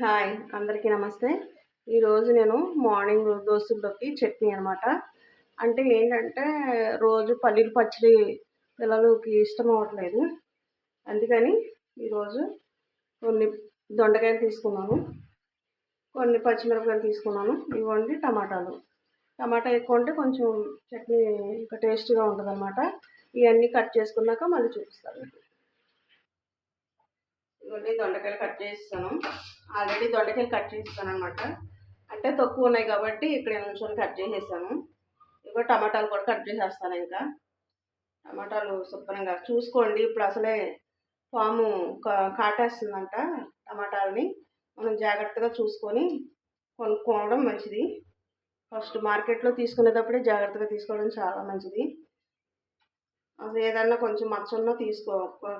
Hi అందరికీ నమస్తే. ఈరోజు నేను మార్నింగ్ దోశల్లోకి చట్నీ అనమాట అంటే ఏంటంటే రోజు పల్లీలు పచ్చడి పిల్లలకి ఇష్టం అవ్వట్లేదు. అందుకని ఈరోజు కొన్ని దొండకాయలు తీసుకున్నాను. కొన్ని పచ్చిమిరపకాయలు తీసుకున్నాను. ఇవ్వండి టమాటాలు. టమాటా ఎక్కువ ఉంటే కొంచెం చట్నీ ఇంకా టేస్ట్గా ఉంటుంది అనమాట ఇవన్నీ కట్ చేసుకున్నాక మళ్ళీ చూపిస్తాను. ఇవన్నీ దొండకాయలు కట్ చేస్తాను ఆల్రెడీ దొండకాయలు కట్ చేస్తాను అనమాట అంటే తక్కువ ఉన్నాయి కాబట్టి ఇక్కడ నుంచొని కట్ చేసేసాను. ఇగో టమాటాలు కూడా కట్ చేసేస్తాను ఇంకా. టమాటాలు శుభ్రంగా చూసుకోండి. ఇప్పుడు అసలే పాము కాటేస్తుందంట టమాటాలని. మనం జాగ్రత్తగా చూసుకొని కొనుక్కోవడం మంచిది. ఫస్ట్ మార్కెట్లో తీసుకునేటప్పుడే జాగ్రత్తగా తీసుకోవడం చాలా మంచిది. అసలు ఏదన్నా కొంచెం మచ్చన్నా తీసుకో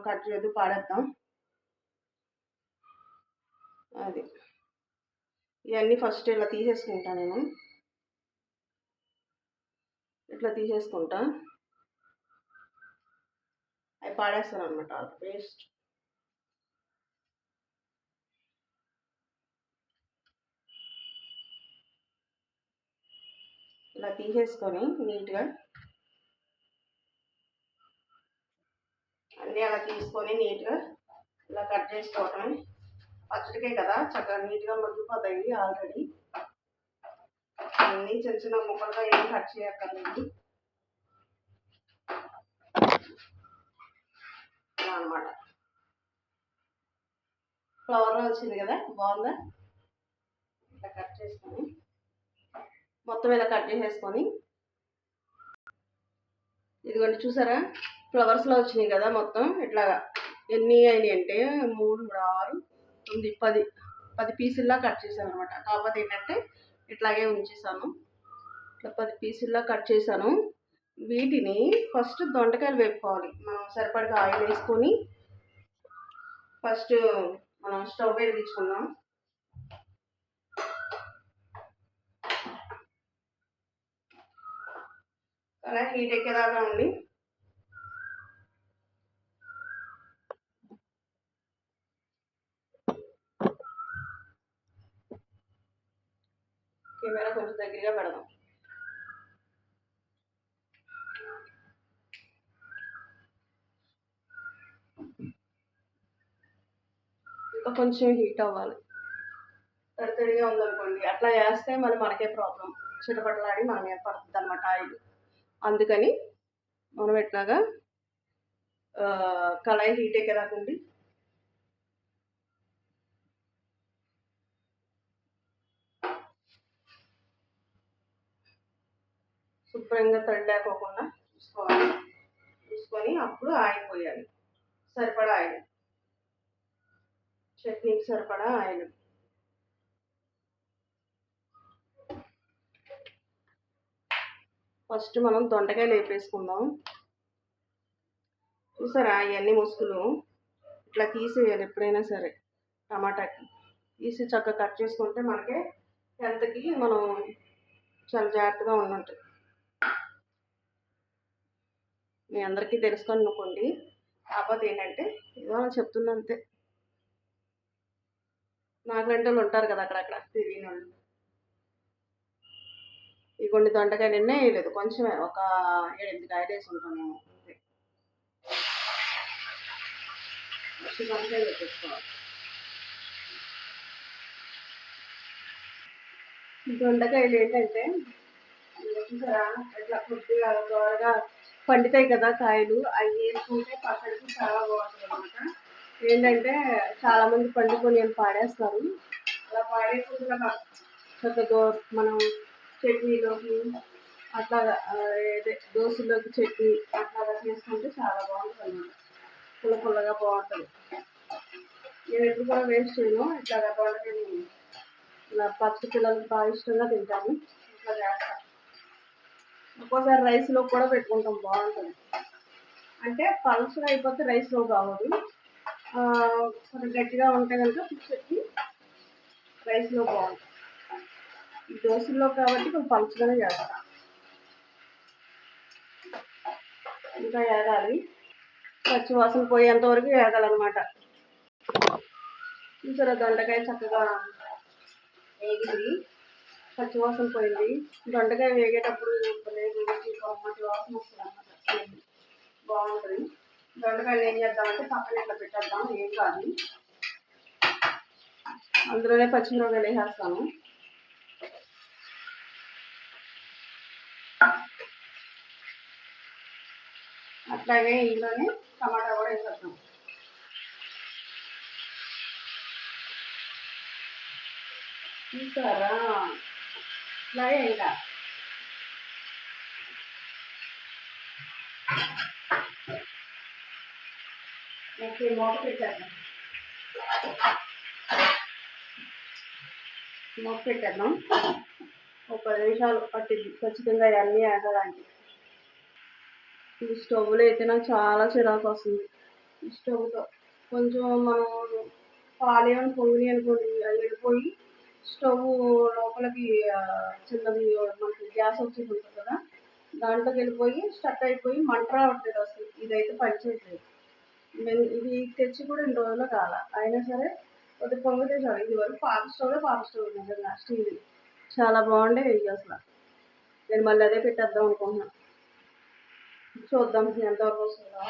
కట్ చేయదు పాడేద్దాం. అది. ఇవన్నీ ఫస్ట్ ఇలా తీసేసుకుంటా నేను. ఇట్లా తీసేసుకుంటా. అవి పాడేస్తాను అనమాట పేస్ట్. ఇలా తీసేసుకొని నీట్గా. అన్నీ అలా తీసుకొని నీట్గా ఇలా కట్ చేసుకోవటమే పచ్చడికే కదా చక్కగా నీట్గా మగ్గిపోతాయి ఆల్రెడీ అన్నీ చిన్న చిన్న ముక్కలుగా ఏం కట్ చేయక్కర్లేదు. అనమాట ఫ్లవర్లో వచ్చింది కదా బాగుందా? ఇలా కట్ చేసుకొని మొత్తం ఇలా కట్ చేసేసుకొని. ఇదిగోండి చూసారా? ఫ్లవర్స్లో వచ్చినాయి కదా మొత్తం ఇట్లాగా ఎన్ని అయినాయి అంటే మూడు ఆరు ఉంది పది పది పీసుల్లా కట్ చేశాను అనమాట కాకపోతే ఏంటంటే ఇట్లాగే ఉంచేసాను ఇట్లా పది పీసుల్లా కట్ చేశాను. వీటిని ఫస్ట్ దొండకాయలు వేపుకోవాలి. మనం సరిపడగా ఆయిల్ వేసుకొని ఫస్ట్ మనం స్టవ్ వెలిగించుకుందాం అలా హీట్ ఎక్కేదాకా ఉండి కెమెరా కొంచెం దగ్గరగా పెడదాం ఇంకా కొంచెం హీట్ అవ్వాలి తడితడిగా ఉందనుకోండి అట్లా వేస్తే మళ్ళీ మనకే ప్రాబ్లం చిటపటలాడి మన మీద పడుతుంది అనమాట ఆయిల్ అందుకని మనం ఎట్లాగా కళాయి హీట్ ఎక్కేదాకుండి శుభ్రంగా తడి లేకోకుండా చూసుకోవాలి. చూసుకొని అప్పుడు ఆయిల్ పోయాలి సరిపడా ఆయిల్. చట్నీకి సరిపడా ఆయిల్. ఫస్ట్ మనం దొండకాయలు వేపేసుకుందాం చూసారా ఇవన్నీ ముసుగులు? ఇట్లా తీసేయాలి ఎప్పుడైనా సరే టమాటాకి. తీసి చక్కగా కట్ చేసుకుంటే మనకి హెల్త్కి మనం చాలా జాగ్రత్తగా ఉన్నట్టు. మీ అందరికీ తెలుసుకొని అనుకోండి కాకపోతే ఏంటంటే ఏదో చెప్తున్నా అంతే నాకు రెండు వాళ్ళు ఉంటారు కదా అక్కడక్కడ తిరిగిన వాళ్ళు ఈ కొన్ని దొండకాయ నిన్నే వేయలేదు కొంచెమే ఒక ఏడెనిమిది కాయలు వేసి ఉంటాను నేను దొండకాయలు దొండకాయలు ఏంటంటే ఎట్లా ఇట్లా కొద్దిగా త్వరగా పండుతాయి కదా కాయలు అవి వేసుకుంటే పక్కడికి చాలా బాగుంటుంది అనమాట ఏంటంటే చాలామంది పండుకొని పాడేస్తారు. అలా పాడేసుకుంటే చక్కగా మనం చట్నీలోకి అట్లా దోశలోకి చట్నీ అట్లా చేసుకుంటే చాలా బాగుంటుంది అనమాట పుల్ల పుల్లగా బాగుంటుంది. నేను ఎప్పుడు కూడా వేస్ట్ చేయను. ఇట్లా దొండకాయని ఇలా పచ్చి పిల్లలకి బాగా ఇష్టంగా తింటాను. ఇట్లా చేస్తాను ఒక్కోసారి రైస్లో కూడా పెట్టుకుంటాం బాగుంటుంది. అంటే పల్చగా అయిపోతే రైస్లో కావదు కొంచెం గట్టిగా ఉంటే కనుక పిచ్చెక్కి రైస్లో బాగుంటుంది. ఈ దోశల్లో కాబట్టి కొంచెం పలుచగానే చేస్తాం. ఇంకా ఏగాలి. పచ్చి వాసన పోయేంత వరకు ఏగాలన్నమాట. చూసారా దొండకాయ చక్కగా వేగింది పచ్చివాసన పోయింది. దొండకాయ వేగేటప్పుడు లేదు మంచి వాసన వస్తుంది అన్నమాట బాగుంటుంది. దొండకాయలు ఏం చేద్దామంటే పక్కన ఇట్లా పెట్టేద్దాం ఏం కాదు. అందులోనే పచ్చిమిరపకాయలు వేసేస్తాను. అట్లాగే ఇందులోనే టమాటా కూడా వేసేద్దాం. చూసారా? ఇట్లాగే ఇంకా నెక్స్ట్ మూత పెట్టేద్దాం మూత పెట్టేద్దాం ఒక పది నిమిషాలు పట్టింది ఖచ్చితంగా ఇవన్నీ ఆగడానికి. ఈ స్టవ్లో అయితే నాకు చాలా చిరాకు వస్తుంది. ఈ స్టవ్తో కొంచెం మనం పాలేమని ఏమైనా అనుకోండి అవి వెళ్ళిపోయి స్టవ్ లోపలికి చిన్నది మనకి గ్యాస్ వచ్చేది ఉంటుంది కదా దాంట్లోకి వెళ్ళిపోయి స్టక్ అయిపోయి మంట రావట్లేదు అసలు. ఇదైతే పనిచేయట్లేదు నేను ఇది తెచ్చి కూడా ఇన్ని రోజులు కాల. అయినా సరే కొద్ది పొంగితే చాలు ఇది వరకు పాత స్టవ్లో పాత స్టవ్ నిజంగా స్టీల్. చాలా బాగుండే ఇవి అసలు. నేను మళ్ళీ అదే పెట్టేద్దాం అనుకుంటున్నా. చూద్దాం ఎంతవరకు వస్తుందో.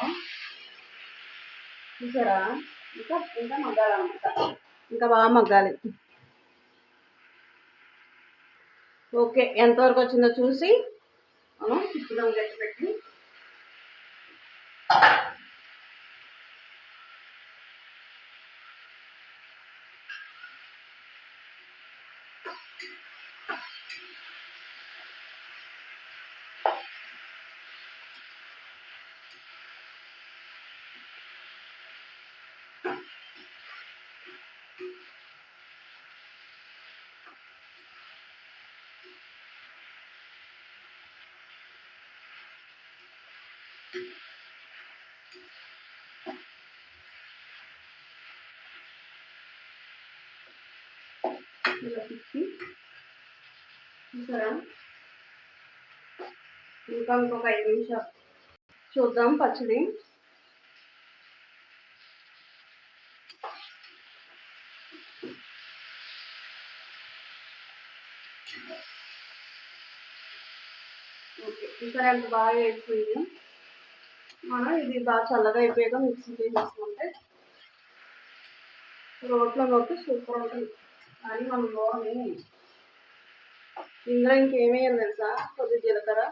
చూసారా? ఇంకా ఇంకా మగ్గాలన్నమాట. ఇంకా బాగా మగ్గాలి. ఓకే ఎంతవరకు వచ్చిందో చూసి మనం తిప్పుదాం గట్టి పెట్టి ఇంకా ఇంకొక ఐదు నిమిషాలు చూద్దాం పచ్చడి ఓకే చూసారా ఎంత బాగా అయిపోయింది మనం ఇది బాగా చల్లగా అయిపోయాక మిక్సీ చేసేసుకుంటే రోట్లో నొక్కి సూపర్ ఉంటుంది. కానీ మనం నూనె ఇందులో ఇంకేమేయాలి తెలుసా? కొద్ది జీలకర్ర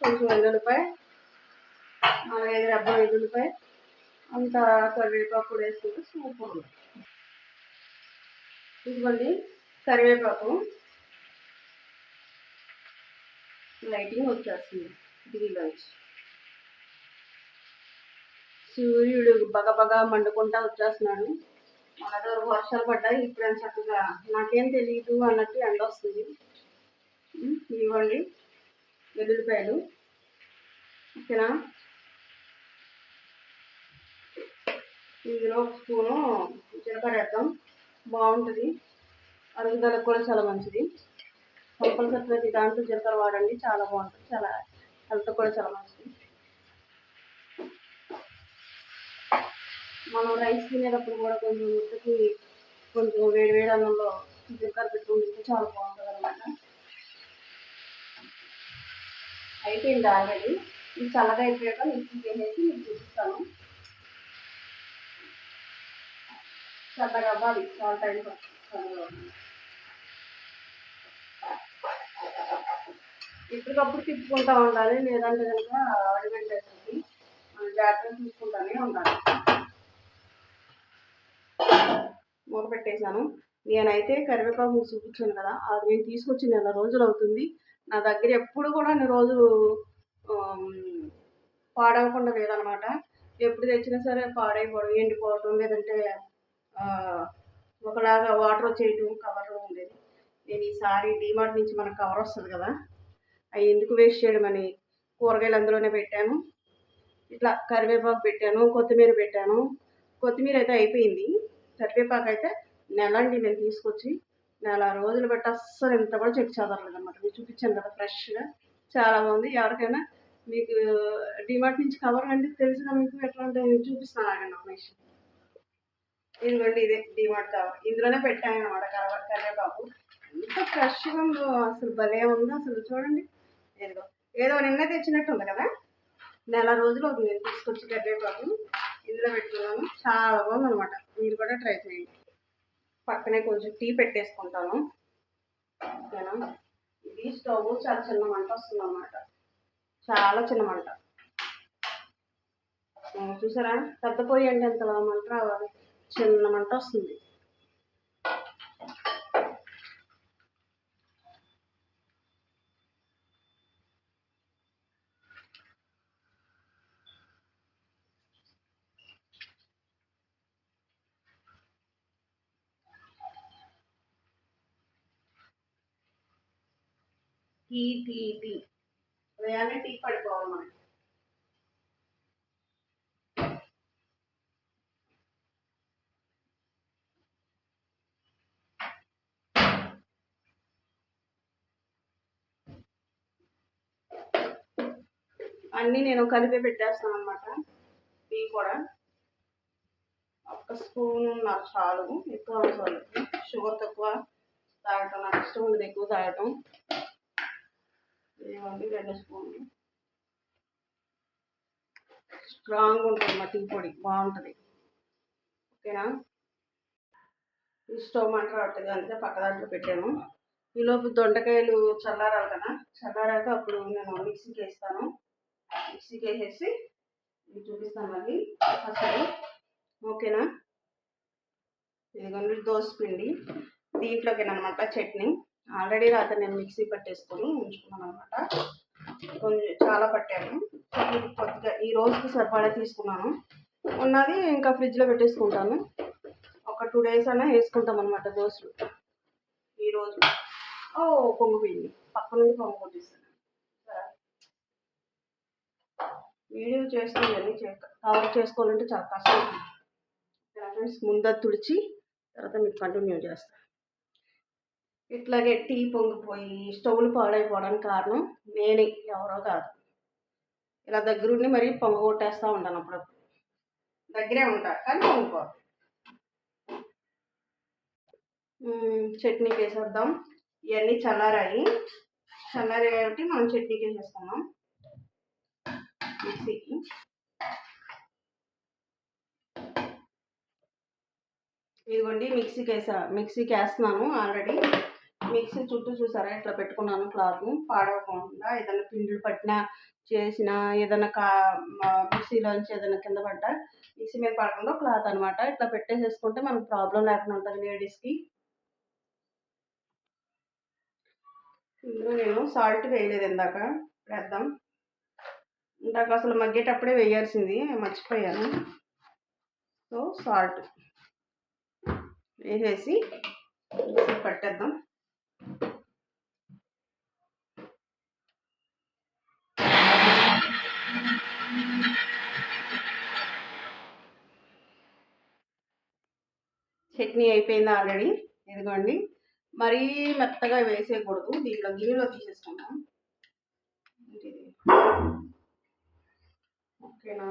కొంచెం వెల్లుల్లిపాయ నాలుగైదు రెబ్బ వెల్లుల్లిపాయ అంత కరివేపాకు వేసుకుంటే సూపర్ ఉంటుంది. ఇదిగోండి కరివేపాకు. లైటింగ్ వచ్చేస్తుంది. డిగ్రీలోంచి సూర్యుడు బగ బగ మండుకుంటా వచ్చేస్తున్నాడు. మనది వర్షాలు పడ్డాయి. ఇప్పుడు అని చక్కగా నాకేం తెలియదు అన్నట్టు ఎండ వస్తుంది. ఇవ్వండి వెల్లుల్లిపాయలు. ఓకేనా? ఇందులో ఒక స్పూను జీలకర్ర వేద్దాం. బాగుంటుంది. అరుగుదలకు కూడా చాలా మంచిది. కంపల్సరీ ప్రతి దాంట్లో జీలకర్ర వాడండి. చాలా బాగుంటుంది. చాలా హెల్త్ కూడా చాలా మంచిది. మనం రైస్ తినేటప్పుడు కూడా కొంచెం ముద్దకి కొంచెం వేడి వేడి అన్నంలో జీలకర్ర పెట్టుకుని తింటే చాలా బాగుంటుంది అనమాట అయిపోయింది ఆల్రెడీ? ఇది చల్లగా అయిపోయాక మిక్సీ చేసేసి మీకు చూపిస్తాను. చల్లగా అవ్వాలి చాలా టైం పడుతుంది. ఎప్పటికప్పుడు తిప్పుకుంటా ఉండాలి లేదంటే కనుక అడిగంట అవుతుంది మనం జాగ్రత్తగా చూసుకుంటానే ఉండాలి. మూత పెట్టేశాను నేనైతే కరివేపాకు మీకు చూపించాను కదా అది నేను తీసుకొచ్చి నెల రోజులు అవుతుంది. నా దగ్గర ఎప్పుడు కూడా అన్ని రోజులు పాడవకుండా లేదనమాట. ఎప్పుడు తెచ్చినా సరే పాడైపోవడం ఎండిపోవడం లేదంటే ఒకలాగా వాటర్ వచ్చేయటం కవర్లో ఉండేది. నేను ఈసారి డీమార్ట్ నుంచి మనకు కవర్ వస్తుంది కదా అవి ఎందుకు వేస్ట్ చేయడం అని కూరగాయలు అందులోనే పెట్టాను. ఇట్లా కరివేపాకు పెట్టాను కొత్తిమీర పెట్టాను. కొత్తిమీర అయితే అయిపోయింది. కరివేపాకు అయితే నెల అండి నేను తీసుకొచ్చి నెల రోజులు బట్టి అస్సలు ఎంత కూడా చెక్ చదవలేదు అనమాట మీకు చూపించాను కదా ఫ్రెష్గా. చాలా బాగుంది. ఎవరికైనా మీకు డిమార్ట్ నుంచి కవర్ అండి తెలుసుగా మీకు ఎట్లా అంటే చూపిస్తాను ఆగండి ఒక నిమిషం ఇదిగోండి ఇదే డిమార్ట్ కవర్. ఇందులోనే పెట్టాను అనమాట కరవ కరివేపాకు. ఎంత ఫ్రెష్గా ఉందో అసలు భలే ఉందో అసలు చూడండి. ఏదో ఏదో నిన్న తెచ్చినట్టు ఉంది కదా? నెల రోజులు నేను తీసుకొచ్చి కరివేపాకు. ఇందులో పెట్టుకున్నాము. చాలా బాగుంది అనమాట మీరు కూడా ట్రై చేయండి. పక్కనే కొంచెం టీ పెట్టేసుకుంటాను. ఓకేనా? ఇది స్టవ్ చాలా చిన్న మంట వస్తుంది అనమాట చాలా చిన్న మంట. చూసారా? పెద్ద పొయ్యి అంటే ఎంత మంట రావాలి? చిన్న మంట వస్తుంది. Tea tea tea. ఉదయాన్నే టీ పడిపోవాలి మనకి అన్నీ నేను కలిపి పెట్టేస్తాను అనమాట టీ కూడా. ఒక స్పూన్ నాకు చాలు. ఎక్కువ అవసరం షుగర్ తక్కువ తాగటం నాకు ఇష్టం ఉండదు ఎక్కువ తాగటం. ఇవ్వండి రెండు స్పూన్లు. స్ట్రాంగ్ ఉంటుంది మా టీ పొడి బాగుంటుంది. ఓకేనా? ఈ స్టవ్ మంట రావట్లేదు అందుకే పక్క దాంట్లో పెట్టాను. ఈలోపు దొండకాయలు చల్లారాలి కదా చల్లారాక అప్పుడు నేను మిక్సీకి వేస్తాను. మిక్సీకి వేసేసి చూపిస్తాను మళ్ళీ అసలు ఓకేనా? ఇదిగోండి దోశ పిండి దీంట్లోకి అనమాట చట్నీ. ఆల్రెడీ రాత్రి నేను మిక్సీ పట్టేసుకొని ఉంచుకున్నాను అనమాట కొంచెం చాలా పట్టాను. కొద్దిగా ఈ రోజుకి సరిపడా తీసుకున్నాను. ఉన్నది ఇంకా ఫ్రిడ్జ్లో పెట్టేసుకుంటాను. ఒక టూ డేస్ అయినా వేసుకుంటాం అనమాట దోశలు ఈరోజు ఓ పొంగిపోయింది పిండి పక్క నుండి పొంగు కొట్టేస్తాను సరే. వీడియో చేస్తుంది కవర్ చేసుకోవాలంటే చాలా కష్టం. ఫ్రెండ్స్ ముందర తుడిచి తర్వాత మీకు కంటిన్యూ చేస్తాను ఇట్లాగే టీ పొంగిపోయి స్టవ్లు పాడైపోవడానికి కారణం నేనే ఎవరో కాదు. ఇలా దగ్గరుండి మరి పొంగ కొట్టేస్తూ ఉంటాను అప్పుడప్పుడు. దగ్గరే ఉంటా కానీ పొంగిపో. చట్నీకి వేసేద్దాం ఇవన్నీ చల్లారాయి. చల్లారి కాబట్టి మనం చట్నీకి వేసేస్తున్నాం మిక్సీకి ఇదిగోండి మిక్సీకి వేసా మిక్సీకి వేస్తున్నాను ఆల్రెడీ. మిక్సీ చుట్టూ చూసారా? ఇట్లా పెట్టుకున్నాను క్లాత్. పాడవకుండా ఏదైనా పిండిలు పట్టినా చేసిన ఏదైనా కా మా- మిక్సీలోంచి ఏదైనా కింద పడ్డా మిక్సీ మీద పడకుండా క్లాత్ అనమాట ఇట్లా పెట్టేసేసుకుంటే మనకు ప్రాబ్లం లేకుండా ఉంటుంది లేడీస్కి. ఇందులో నేను సాల్ట్ వేయలేదు ఇందాక. వేద్దాం. ఇందాక అసలు మగ్గేటప్పుడే వేయాల్సింది. మర్చిపోయాను. సో సాల్ట్ వేసేసి మిక్సీ పట్టేద్దాం. చట్నీ అయిపోయింది ఆల్రెడీ ఇదిగోండి. మరీ మెత్తగా వేసేయకూడదు. దీంట్లో గిన్నెలో తీసేస్తాము ఓకేనా?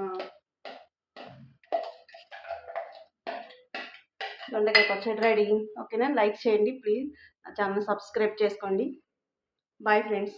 దొండకాయ పచ్చడి రెడీ. ఓకేనా? లైక్ చేయండి ప్లీజ్. నా ఛానల్ సబ్స్క్రైబ్ చేసుకోండి. Bye friends.